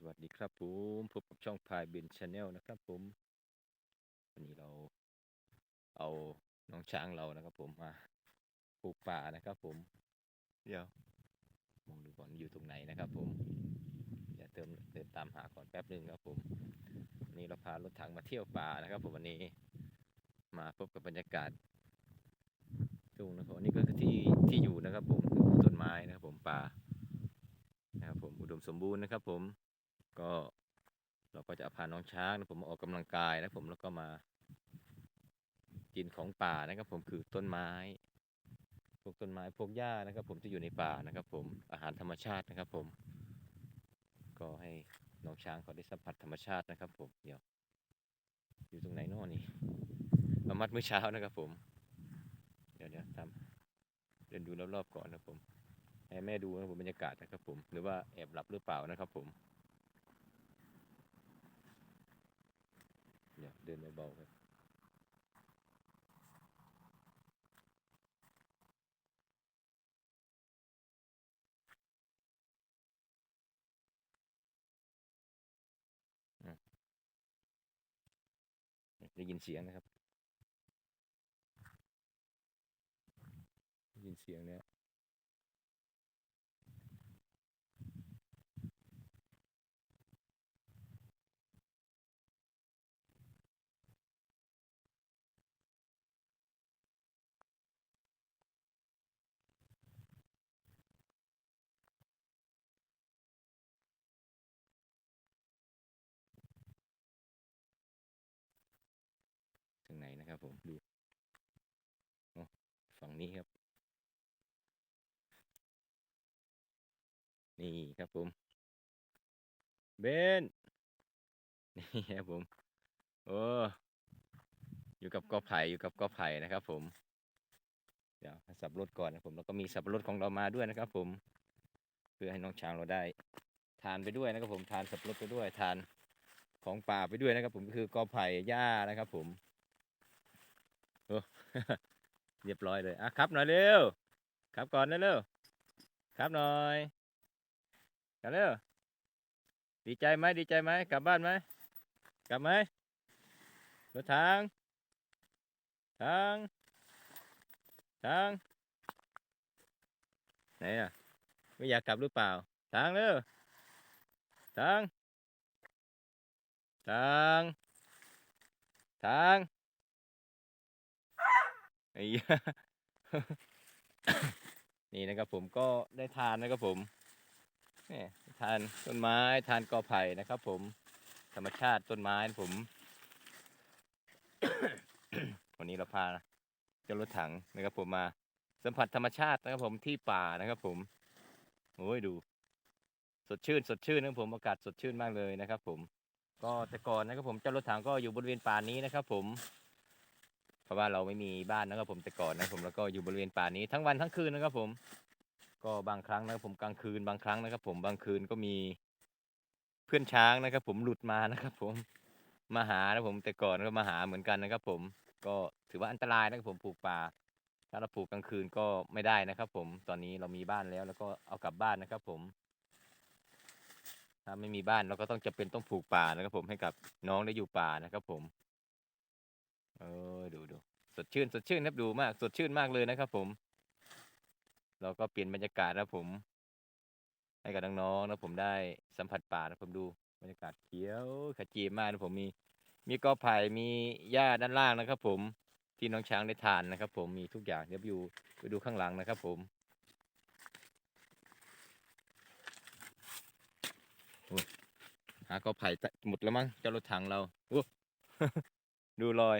สวัสดีครับผมพบกับช่องพายเบนชาแนลนะครับผม วันนี้เราเอาน้องช้างเรานะครับ ผมมาปลูกป่านะครับ ผม เดี๋ยวมองดูก่อนอยู่ตรงไหนนะครับ ผมเดี๋ยวเติมเดินตามหาก่อนแป๊บหนึ่งครับ ผมวันนี้เราพารถถังมาเที่ยวป่านะครับ ผมวันนี้มาพบกับบรรยากาศทุ่งนะครับนนี้ก็คือที่ที่อยู่นะครับ ผมต้นไม้นะครับ ผมป่านะครับผมอุดมสมบูรณ์นะครับ ผม ก็เราก็จะพาน้องช้างนะผมมาออกกำลังกายนะผมแล้วก็มากินของป่านะครับผมคือต้นไม้ พวกต้นไม้พวกหญ้านะครับ ผมจะอยู่ในป่านะครับ ผมอาหารธรรมชาตินะครับ ผม ก็ให้น้องช้างเขาได้สัมผัสธรรมชาตินะครับ ผมเดี๋ยวอยู่ตรงไหนนอนี่มามัดมื้อเช้านะครับ ผม เดี๋ยวเดี๋ยวทำเดินดูรอบๆก่อนนะผมให้แม่ดูนะผมบรรยากาศนะครับ ผมหรือว่าแอบหลับหรือเปล่านะครับ ผม เดี๋ยวเดินเบาๆครับได้ยินเสียงนะครับ ได้ยินเสียงเนี่ย นะครับผมดูฝั่งนี้ครับ นี่ครับผม เบนนี่ครับผม โอ้อยู่กับกอไผ่อยู่กับกอไผ่นะครับ ผม เดี๋ยวสับรถก่อนนะผมแล้วก็มีสับรดของเรามาด้วยนะครับ ผม เพื่อให้น้องช้างเราได้ ทานไปด้วยนะครับ ผมทานสับรดไปด้วยทานของป่าไปด้วยนะครับ ผมก็คือกอไผ่หญ้านะครับ ผม โอ้เรียบร้อยเลยอะครับหน่อยเร็วครับก่อนเร็วครับหน่อยกันเร็วดีใจไหมดีใจไหมกลับบ้านไหมกลับไหมรถทางทางทางไหนอะไม่อยากกลับหรือเปล่าทางเร็วทางทางทาง นี่นะครับผมก็ได้ทานนะครับผมนี่ทานต้นไม้ทานกอไผ่นะครับ ผมธรรมชาติต้นไม้ผม วันนี้เราพาเจ้ารถถังนะครับ ผมมา สัมผัสธรรมชาตินะครับ ผมที่ป่านะครับผมโอ้ยดู สดชื่น สดชื่นนะครับผมอากาศสดชื่นมากเลยนะครับ ผม ก็แต่ก่อนนะครับผมเจ้ารถถังก็อยู่บริเวณป่านี้นะครับ ผม เพราะว่าเราไม่มีบ้านนะครับผมแต่ก่อนนะครับผมแล้วก็อยู่บริเวณป่านี้ทั้งวันทั้งคืนนะครับผม ก็บางครั้งนะครับผมกลางคืนบางครั้งนะครับ ผมบางคืนก็มีเพื่อนช้างนะครับ ผมหลุดมานะครับ ผมมาหานะผมแต่ก่อนก็มาหาเหมือนกันนะครับ ผมก็ถือว่าอันตรายนะครับผมปลูกป่า ถ้าเราปลูกกลางคืนก็ไม่ได้นะครับ ผมตอนนี้เรามีบ้านแล้ว แล้วก็เอากลับบ้านนะครับ ผม ถ้าไม่มีบ้านเราก็ต้องจะเป็นต้องปลูกป่านะครับ ผมให้กับน้องได้อยู่ป่านะครับ ผม เออดูดูสดชื่นสดชื่นครับดูมาก สดชื่นมากเลยนะครับผม เราก็เปลี่ยนบรรยากาศนะผม ให้กับน้องๆนะผมได้สัมผัสป่านะผมดูบรรยากาศเขียวขจีมากนะผมมี มีกอไผ่มีหญ้าด้านล่างนะครับผมที่น้องช้างได้ทานนะครับ ผมมีทุกอย่างเดี๋ยวไปดูไปดูข้างหลังนะครับ ผมหากอไผ่หมดแล้วมั้งเจ้ารถถังเราดูรอย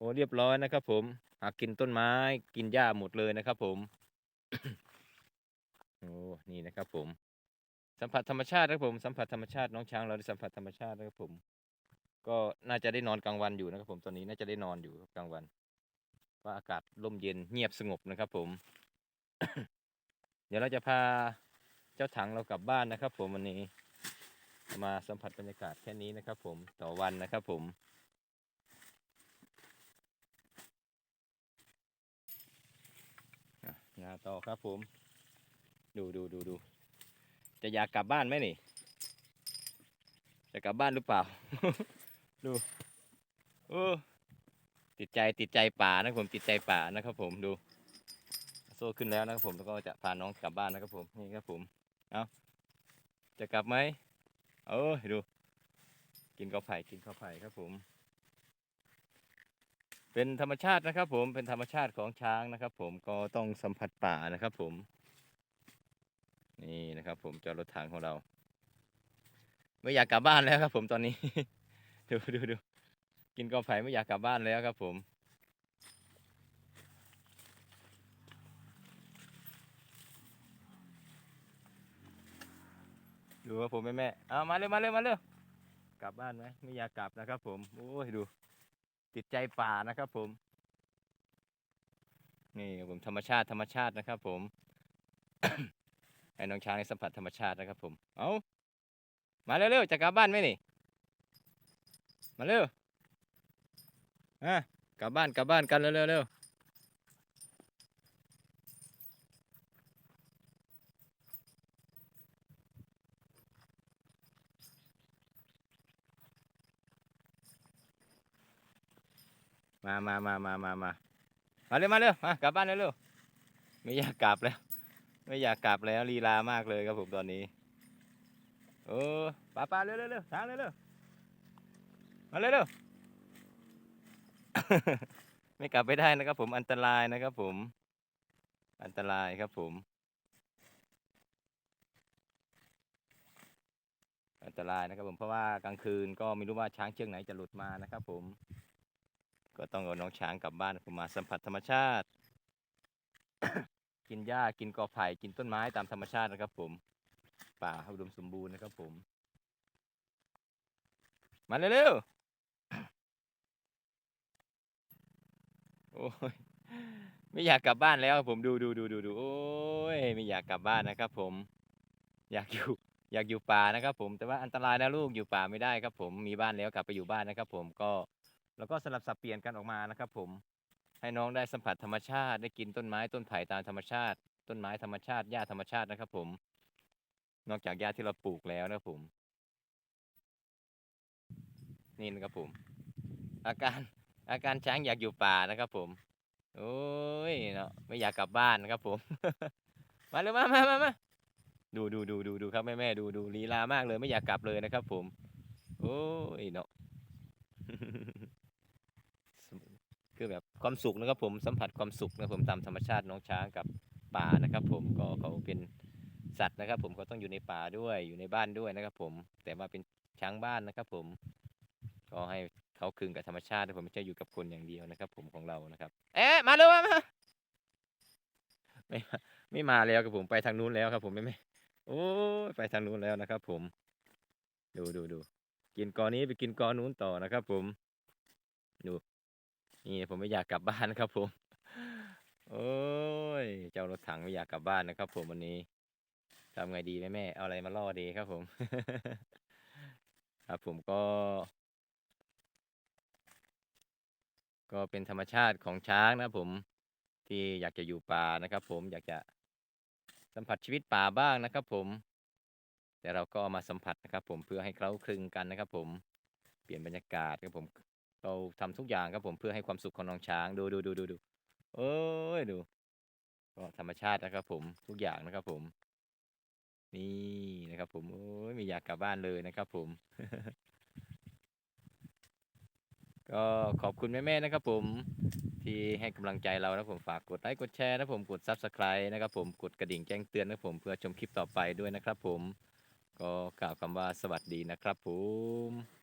โอ้เรียบร้อยนะครับ ผมหากกินต้นไม้กินหญ้าหมดเลยนะครับ ผมโอ้นี่นะครับ ผม สัมผัสธรรมชาตินะครับผมสัมผัสธรรมชาติน้องช้างเราได้สัมผัสธรรมชาตินะครับผม ก็น่าจะได้นอนกลางวันอยู่นะครับ ผมตอนนี้น่าจะได้นอนอยู่กลางวันเพราะอากาศร่มเย็นเงียบสงบนะครับ ผม เดี๋ยวเราจะพาเจ้าถังเรากลับบ้านนะครับ ผมวันนี้ มาสัมผัสบรรยากาศแค่นี้นะครับ ผมต่อวันนะครับ ผม อะ งาต่อครับผม ดูดูดูดู จะอยากกลับบ้านไหมนี่ จะกลับบ้านหรือเปล่า ดูโอ้ติดใจติดใจป่านะครับผมติดใจป่านะครับผมดู โซ่ขึ้นแล้วนะครับผมแล้วก็จะพาน้องกลับบ้านนะครับผมนี่ครับผมเอาจะกลับไหมเออดู กินข้าวไผ่กินข้าวไผ่ครับผม เป็นธรรมชาตินะครับ ผมเป็นธรรมชาติของช้างนะครับ ผมก็ต้องสัมผัสป่านะครับ ผม นี่นะครับ ผมจอดรถถังของเรา ไม่อยากกลับบ้านแล้วครับ ผมตอนนี้ ดูดูดูกินกอไผ่ไม่อยากกลับบ้านแล้วครับ ผมดูครับผมแม่แม่เอามาเร็วมาเร็วมาเร็วกลับบ้านไหมไม่อยากกลับนะครับ ผมโอ้ยดู ติดใจป่านะครับผม นี่ผมธรรมชาติธรรมชาตินะครับ ผมให้น้องช้างได้สัมผัสธรรมชาตินะครับ ผม เอามาเร็วๆจะกลับบ้านไหมนี่ มาเร็วอะกลับบ้านกลับบ้านกันเร็วๆ มามามามามามามาเร็วมาเร็วมากลับบ้านเร็วๆไม่อยากกลับแล้ว ไม่อยากกลับแล้วลีลามากเลยครับผมตอนนี้เออป้าป้าเร็วเร็วเร็วช้างเร็วเร็วมาเร็วเร็วไม่กลับไปได้นะครับ ผมอันตรายนะครับ ผม อันตรายครับผม อันตรายนะครับผมเพราะว่ากลางคืนก็ไม่รู้ว่าช้างเชือกไหนจะหลุดมานะครับ ผม ก็ต้องเอาน้องช้างกลับบ้านผมมาสัมผัสธรรมชาติ กินหญ้ากินกอไผ่กินต้นไม้ตามธรรมชาตินะครับ ผม ป่าอุดมสมบูรณ์นะครับผม มาเร็วๆโอ้ยไม่อยากกลับบ้านแล้วผมดูดูดูดูดูโอ้ยไม่อยากกลับบ้านนะครับ ผม อยากอยู่อยากอยู่ป่านะครับ ผมแต่ว่าอันตรายนะลูกอยู่ป่าไม่ได้ครับ ผมมีบ้านแล้วกลับไปอยู่บ้านนะครับ ผมก็ แล้วก็สลับสับเปลี่ยนกันออกมานะครับ ผมให้น้องได้สัมผัสธรรมชาติ ได้กินต้นไม้ต้นไผ่ตามธรรมชาติ ต้นไม้ธรรมชาติหญ้าธรรมชาตินะครับ ผม นอกจากหญ้าที่เราปลูกแล้วนะครับผม นี่นะครับผม อาการอาการช้างอยากอยู่ป่านะครับผมโอ้ยเนาะไม่อยากกลับบ้านนะครับผม มาเลยมามามามาดูดูดูดูดูครับแม่แม่ดูดูลีลามากเลยไม่อยากกลับเลยนะครับ ผม โอ้ยเนาะ คือแบบความสุขนะครับผมสัมผัสความสุขนะครับผมตามธรรมชาติน้องช้างกับป่านะครับ ผมก็เขาเป็นสัตว์นะครับ ผมก็ต้องอยู่ในป่าด้วยอยู่ในบ้านด้วยนะครับ ผมแต่ว่าเป็นช้างบ้านนะครับ ผมก็ให้เขาคืนกับธรรมชาตินะผมไม่ใช่อยู่กับคนอย่างเดียวนะครับ ผมของเรานะครับ เอ๊ะมาเลยมามาไม่มาไม่มาแล้วครับผมไปทางนู้นแล้วครับ ผมไม่ไม่โอ้ยไปทางนู้นแล้วนะครับ ผม ดูดูดูกินกอนี้ไปกินกอนู้นต่อนะครับ ผม ดู นี่ผมไม่อยากกลับบ้านนะครับผม โอ้ย เจ้ารถถังไม่อยากกลับบ้านนะครับ ผมวันนี้ทำไงดีแม่แม่เอาอะไรมาล่อดีครับผม ครับผมก็ ก็เป็นธรรมชาติของช้างนะครับผม ที่อยากจะอยู่ป่านะครับ ผมอยากจะสัมผัสชีวิตป่าบ้างนะครับ ผม แต่เราก็มาสัมผัสนะครับ ผมเพื่อให้เคล้าคลึงกันนะครับ ผมเปลี่ยนบรรยากาศครับผม เราทำทุกอย่างครับผมเพื่อให้ความสุขของน้องช้างดูดูดูดูดูโอ้ยดู ก็ธรรมชาตินะครับ ผมทุกอย่างนะครับ ผม นี่นะครับ ผมโอ้ยไม่อยากกลับบ้านเลยนะครับ ผม ก็ขอบคุณแม่ๆนะครับ ผมที่ให้กำลังใจเรานะผมฝากกดไลค์กดแชร์นะผมกด Subscribe นะครับ ผมกดกระดิ่งแจ้งเตือนนะผมเพื่อชมคลิปต่อไปด้วยนะครับ ผม ก็กล่าวคำว่าสวัสดีนะครับ ผม